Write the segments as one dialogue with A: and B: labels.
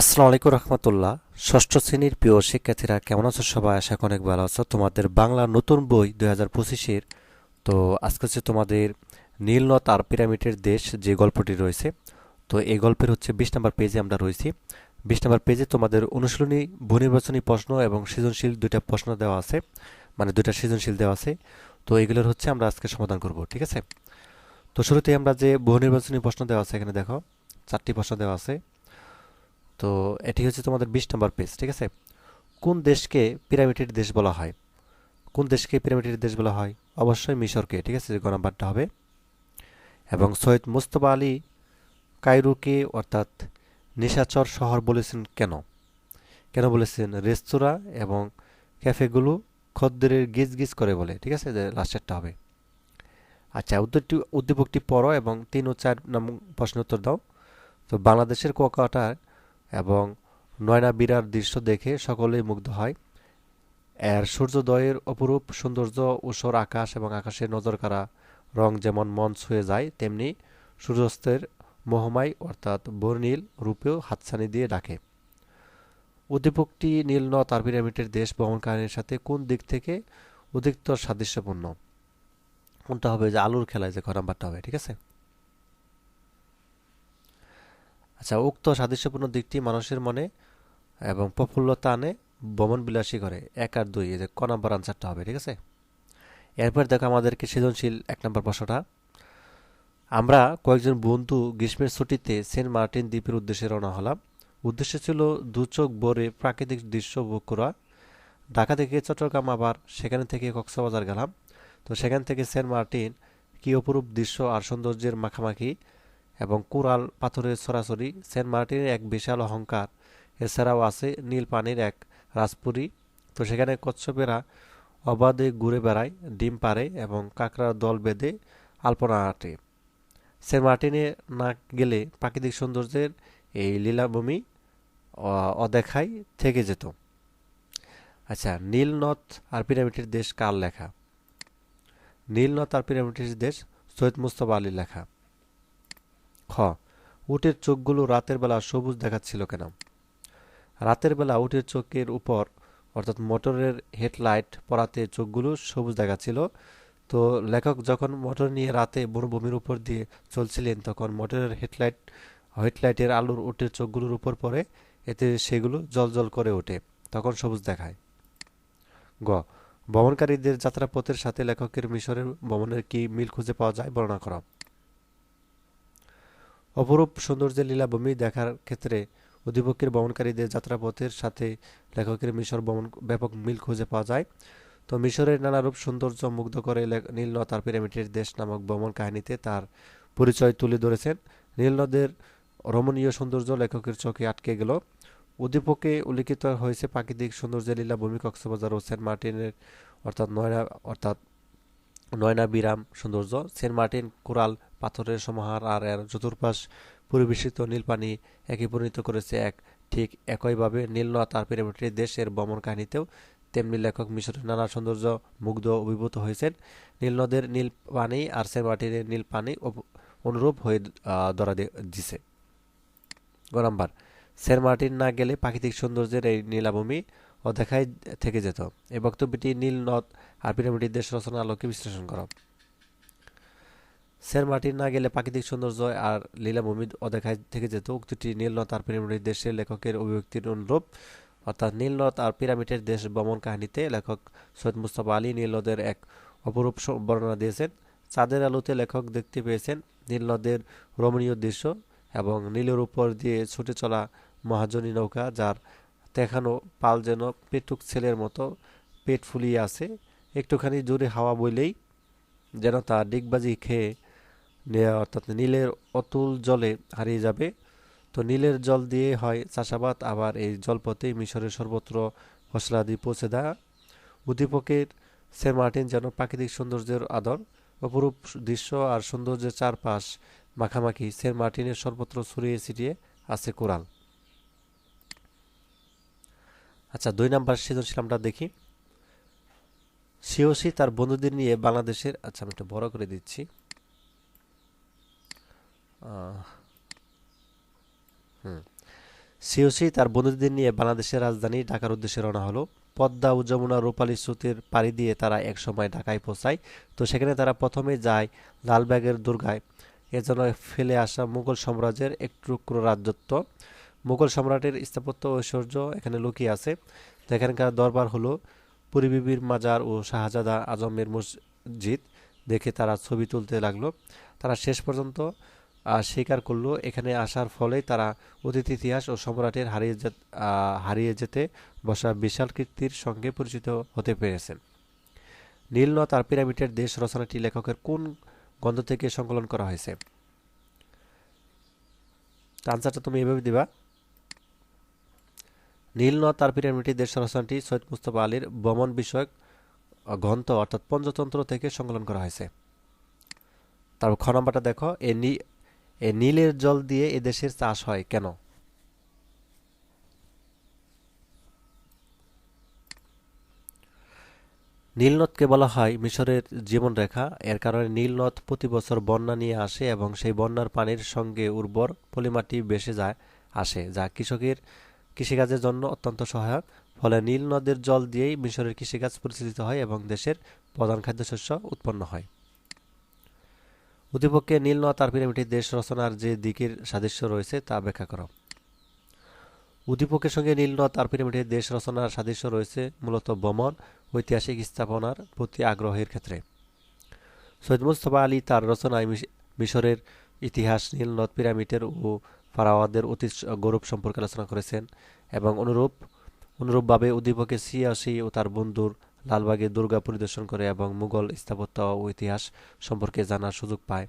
A: আসসালামু আলাইকুম রহমতুল্লাহ। ষষ্ঠ শ্রেণির প্রিয় শিক্ষার্থীরা, কেমন আছো সবাই? আশা অনেক ভালো আছো। তোমাদের বাংলা নতুন বই দুই হাজার পঁচিশের, তো আজকে হচ্ছে তোমাদের নীলনদ আর পিরামিডের দেশ যে গল্পটি রয়েছে, তো এই গল্পের হচ্ছে বিশ নম্বর পেজে আমরা রয়েছি। বিশ নম্বর পেজে তোমাদের অনুশীলনী বহুনির্বাচনী প্রশ্ন এবং সৃজনশীল দুইটা প্রশ্ন দেওয়া আছে মানে দুইটা সৃজনশীল দেওয়া আছে, তো এগুলোর হচ্ছে আমরা আজকে সমাধান করব, ঠিক আছে? তো শুরুতে আমরা যে বহুনির্বাচনী প্রশ্ন দেওয়া আছে, এখানে দেখো, চারটি প্রশ্ন দেওয়া আছে। তো এটি হচ্ছে তোমাদের বিশ নম্বর পেজ ঠিক আছে? কোন দেশকে পিরামিডের দেশ বলা হয়? কোন দেশকে পিরামিডের দেশ বলা হয়? অবশ্যই মিশরকে, ঠিক আছে? গ নাম্বারটা হবে। এবং সৈয়দ মুস্তফা আলী কায়রুকে, অর্থাৎ নিশাচর শহর বলেছেন কেন? কেন বলেছেন? রেস্তোরাঁ এবং ক্যাফেগুলো খদ্দেরের গিজ গিজ করে বলে, ঠিক আছে? লাস্টেরটা হবে। আচ্ছা উত্তরটি উদ্দীপকটি পড়ো এবং তিন ও চার নাম প্রশ্ন উত্তর দাও। তো বাংলাদেশের কুয়াকাটা এবং নয়না বিরার দৃশ্য দেখে সকলেই মুগ্ধ হয়। এর সূর্যোদয়ের অপরূপ সৌন্দর্য উষর আকাশ এবং আকাশের নজরকাড়া রং যেমন মন ছুঁয়ে যায়, তেমনি সূর্যাস্তের মোহমাই অর্থাৎ বর্ণিল রূপেও হাতছানি দিয়ে ডাকে। উদ্দীপকটি নীল নদ আর পিরামিডের দেশ ভ্রমণকারীর সাথে কোন দিক থেকে অধিকতর সাদৃশ্যপূর্ণ? কোনটা হবে যে আলুর খেলায় যে ঘ নাম্বারটা হবে, ঠিক আছে? আচ্ছা উক্ত সাদৃশ্যপূর্ণ দিকটি মানুষের মনে এবং প্রফুল্লতা আনে ভ্রমণ বিলাসী করে। এক আর দুই, এই যে ক নম্বর আনসারটা হবে, ঠিক আছে? এরপর দেখো আমাদেরকে সৃজনশীল এক নম্বর প্রশ্নটা। আমরা কয়েকজন বন্ধু গ্রীষ্মের ছুটিতে সেন্ট মার্টিন দ্বীপের উদ্দেশ্যে রওনা হলাম। উদ্দেশ্য ছিল দু চোখ ভরে প্রাকৃতিক দৃশ্য উপভোগ করা। ঢাকা থেকে চট্টগ্রাম আবার সেখান থেকে কক্সবাজার গেলাম। তো সেখান থেকে সেন্ট মার্টিন কি অপরূপ দৃশ্য আর সৌন্দর্যের মাখামাখি এবং কোরাল পাথরের সরাসরি সেন্ট মার্টিনের এক বিশাল অহংকার। এছাড়াও আছে নীল পানির এক রাজপুরী। তো সেখানে কচ্ছপেরা অবাধে ঘুরে বেড়ায়, ডিম পারে এবং কাঁকড়ার দল বেঁধে আলপনা আটে। সেন্ট মার্টিনে না গেলে প্রাকৃতিক সৌন্দর্যের এই লীলাভূমি অদেখাই থেকে যেত। আচ্ছা নীল নদ আর পিরামিডের দেশ কার লেখা? নীল নদ আর পিরামিডের দেশ সৈয়দ মুস্তফা আলীর লেখা। খ, উটের চোখগুলো রাতের বেলা সবুজ দেখাচ্ছিল কেন? রাতের বেলা উটের চোখের উপর, অর্থাৎ মোটরের হেডলাইট পড়াতে চোখগুলো সবুজ দেখাচ্ছিল। তো লেখক যখন মোটর নিয়ে রাতে বনভূমির উপর দিয়ে চলছিলেন, তখন মোটরের হেডলাইট, হেডলাইটের আলোর উটের চোখগুলোর উপর পড়ে, এতে সেগুলো জল করে ওঠে, তখন সবুজ দেখায়। গ, ভ্রমণকারীদের যাত্রাপথের সাথে লেখকের মিশরের ভ্রমণের কি মিল খুঁজে পাওয়া যায় বর্ণনা করা। অপরূপ সৌন্দর্যের লীলাভূমি দেখার ক্ষেত্রে অধিপক্ষের ভ্রমণকারীদের যাত্রাপথের সাথে লেখকের মিশর ভ্রমণ ব্যাপক মিল খুঁজে পাওয়া যায়। তো মিশরের নানারূপ সৌন্দর্য মুগ্ধ করে নীলনদ আর পিরামিডের দেশ নামক ভ্রমণ কাহিনীতে তার পরিচয় তুলে ধরেছেন। নীলনদের রমণীয় সৌন্দর্য লেখকের চোখে আটকে গেল। উদ্দীপকে উল্লিখিত হয়েছে প্রাকৃতিক সৌন্দর্যের লীলাভূমি কক্সবাজার ও সেন্ট মার্টিনের, অর্থাৎ নয়না অর্থাৎ নয়না বিরাম সৌন্দর্য, সেন্ট মার্টিন কোরাল পাথরের সমাহার আর এর চতুর্পাশ পরিবেশিত নীলপানি একই পরিণত করেছে এক ঠিক একইভাবে নীলনদ তার পিরামিডের দেশের ভ্রমণ কাহিনীতেও তেমনি লেখক মিশরের নানা সৌন্দর্য মুগ্ধ অভিভূত হয়েছেন। নীলনদের নীল পানি আর সেন্ট মার্টিনের নীল পানি অনুরূপ হয়ে ধরা দিছে। গ নাম্বার, সেন্ট মার্টিন না গেলে প্রাকৃতিক সৌন্দর্যের এই নীলাভূমি অদেখায় থেকে যেত। এই বক্তব্যটি নীল নদ আর পিরামিডের দেশ রচনা আলোকে বিশ্লেষণ করা। সেন্ট মার্টিন না গেলে প্রাকৃতিক সৌন্দর্য আর লীলা লীলাভূমি অদেখায় থেকে যেত। উক্তিটি নীলনদ আর পিরামিডের দেশের লেখকের অভিব্যক্তির অনুরূপ। অর্থাৎ নীলনদ আর পিরামিডের দেশ ভ্রমণ কাহিনীতে লেখক সৈয়দ মুস্তফা আলী নীলনদের এক অপরূপ বর্ণনা দিয়েছেন। চাঁদের আলোতে লেখক দেখতে পেয়েছেন নীলনদের রমণীয় দৃশ্য এবং নীলের উপর দিয়ে ছুটে চলা মহাজনী নৌকা, যার দেখানো পাল যেন পেটুক ছেলের মতো পেট ফুলিয়ে আছে। একটুখানি জোরে হাওয়া বইলেই যেন তা ডিগবাজি খেয়ে নেওয়া অর্থাৎ নীলের অতুল জলে হারিয়ে যাবে। তো নীলের জল দিয়ে হয় চাষাবাদ, আবার এই জলপথে মিশরের সর্বত্র ফসলাদি পৌঁছে দেয়। উদ্দীপকের সেন্ট মার্টিন যেন প্রাকৃতিক সৌন্দর্যের আদর অপরূপ দৃশ্য আর সৌন্দর্যের চারপাশ মাখামাখি সেন্ট মার্টিনের সর্বত্র ছড়িয়ে ছিটিয়ে আছে কোরাল। আচ্ছা দুই নাম্বার সৃজনশীল আমরা দেখি। সিওসি তার বন্ধুদের নিয়ে বাংলাদেশের আচ্ছা আমি একটু বড় করে দিচ্ছি। হুম। সিওসি তার বন্ধুদের নিয়ে বাংলাদেশের রাজধানী ঢাকার উদ্দেশ্যে রওনা হলো। পদ্মা ও যমুনা রূপালী স্রোতের পাড়ি দিয়ে তারা একসময় ঢাকায় পৌঁছায়। তো সেখানে তারা প্রথমে যায় লালবাগের দুর্গায়। এজন্য ফেলে আসা মুঘল সাম্রাজ্যের এক টুকরো রাজত্ব। মুঘল সম্রাটের স্থাপত্য ঐশ্বর্য এখানে লুকিয়ে আছে। তো এখানকার দরবার হলো পুরী বিবির মাজার ও শাহজাদা আজমের মসজিদ। দেখে তারা ছবি তুলতে লাগল। তারা শেষ পর্যন্ত স্বীকার করল, এখানে আসার ফলেই তারা অতীত ইতিহাস ও সম্রাটের হারিয়ে হারিয়ে যেতে বসা বিশাল কীর্তির সঙ্গে পরিচিত হতে পেরেছেন নীলনদ আর পিরামিডের দেশ রচনাটি লেখকের কোন গ্রন্থ থেকে সংকলন করা হয়েছে? আনসারটা তুমি এভাবে দিবা। নীলনদ আর পিরামিডের দেশ রচনাটি সৈয়দ মুস্তফা আলীর ভ্রমণ বিষয়ক গ্রন্থ অর্থাৎ পঞ্চতন্ত্র থেকে সংকলন করা হয়েছে। তারপর খ নম্বরটা দেখো, এ নীলের জল দিয়ে এদেশের চাষ হয় কেন? নীলনদকে বলা হয় মিশরের জীবনরেখা। এর কারণে নীলনদ প্রতি বছর বন্যা নিয়ে আসে এবং সেই বন্যার পানির সঙ্গে উর্বর পলিমাটি ভেসে যায়, আসে, যা কৃষকের কৃষিকাজের জন্য অত্যন্ত সহায়ক। ফলে নীল নদের জল দিয়েই মিশরের কৃষিকাজ পরিচালিত হয় এবং দেশের প্রধান খাদ্যশস্য উৎপন্ন হয়। উদ্দীপকে নীল নদ আর পিরামিডের দেশ রচনার যে দিকের সাদৃশ্য রয়েছে তা ব্যাখ্যা করো। উদ্দীপকের সঙ্গে নীল নদ আর পিরামিডের দেশ রচনার সাদৃশ্য রয়েছে মূলত ভ্রমণ ঐতিহাসিক স্থাপনার প্রতি আগ্রহের ক্ষেত্রে। সৈয়দ মুস্তফা আলী তার রচনায় মিশ- মিশরের ইতিহাস নীল নদ, পিরামিডের ও ফারাওয়াদের অতীত গৌরব সম্পর্কে আলোচনা করেছেন এবং অনুরূপ, অনুরূপভাবে উদ্দীপকে সিয়াসি ও তার বন্ধুর লালবাগে দুর্গা পরিদর্শন করে এবং মুঘল স্থাপত্য ও ইতিহাস সম্পর্কে জানার সুযোগ পায়।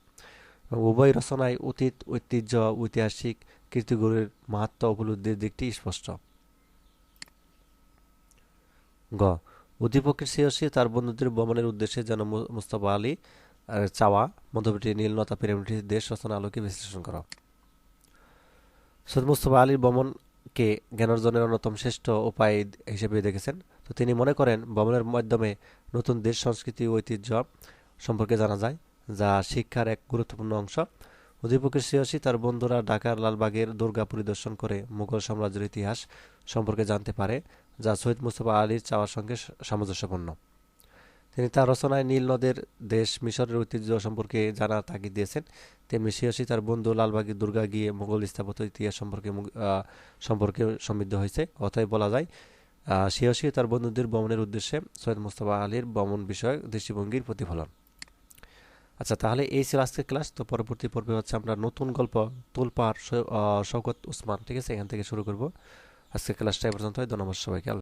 A: এবং উভয় রচনায় অতীত, ঐতিহ্য ঐতিহাসিক কীর্তিগুলির মাহাত্ম উপলব্ধির দিকটি স্পষ্ট। গ, উদ্দীপকের সিয়াসি তার বন্ধুদের ভ্রমণের উদ্দেশ্যে যেন মুস্তফা আলী চাওয়া মধ্যবর্তী নীলনতা পিরামিডের দেশ রচনা আলোকে বিশ্লেষণ করা। সৈয়দ মুস্তফা আলীর বমনকে জ্ঞান অর্জনের অন্যতম শ্রেষ্ঠ উপায় হিসেবে দেখেছেন। তো তিনি মনে করেন ভ্রমণের মাধ্যমে নতুন দেশ, সংস্কৃতি ও ঐতিহ্য সম্পর্কে জানা যায়, যা শিক্ষার এক গুরুত্বপূর্ণ অংশ। উদ্দীপকের সিয়াসি তার বন্ধুরা ঢাকার লালবাগের দুর্গা পরিদর্শন করে মুঘল সাম্রাজ্যের ইতিহাস সম্পর্কে জানতে পারে, যা সৈয়দ মুস্তফা আলীর চাওয়ার সঙ্গে সামঞ্জস্যপূর্ণ। তিনি তার রচনায় নীল নদের দেশ মিশরের ঐতিহ্য সম্পর্কে জানার তাগিদ দিয়েছেন। তেমনি সিয়াসি তার বন্ধু লালবাগের দুর্গা গিয়ে মুঘল স্থাপত্য ইতিহাস সম্পর্কে সম্পর্কে সমৃদ্ধ হয়েছে। অতএব বলা যায় সিয়াসি তার বন্ধুদের ভ্রমণের উদ্দেশ্যে সৈয়দ মুস্তফা আলীর ভ্রমণ বিষয়ক দৃষ্টিভঙ্গির প্রতিফলন। আচ্ছা তাহলে এই ছিল আজকের ক্লাস। তো পরবর্তী পর্বে হচ্ছে আমরা নতুন গল্প তুলপার শৌকত উসমান। ঠিক আছে, এখান থেকে শুরু করব। আজকের ক্লাসটা এ পর্যন্ত ধন্যবাদ সবাইকে।